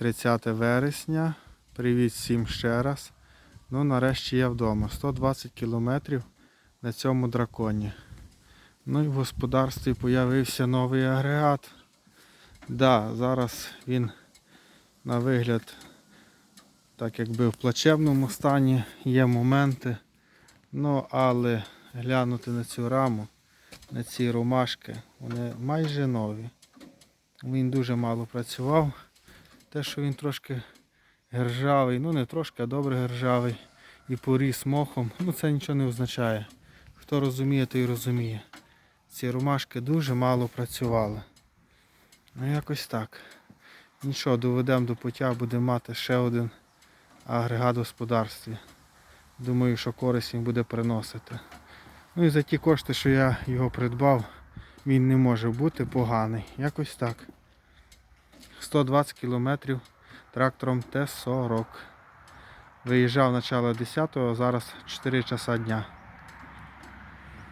30 вересня. Привіт всім ще раз. Ну, нарешті я вдома. 120 кілометрів на цьому драконі. Ну і в господарстві з'явився новий агрегат. Да, зараз він на вигляд, так якби в плачевному стані, є моменти. Ну, але глянути на цю раму, на ці ромашки, вони майже нові. Він дуже мало працював. Те, що він трошки гержавий, ну не трошки, а добре гержавий і поріс мохом, ну це нічого не означає. Хто розуміє, той розуміє. Ці ромашки дуже мало працювали. Ну якось так. Нічого, доведемо до пуття, будемо мати ще один агрегат в господарстві. Думаю, що користь він буде приносити. Ну і за ті кошти, що я його придбав, він не може бути поганий. Якось так. 120 кілометрів трактором Т-40. Виїжджав начало 10-го, зараз 4 часа дня.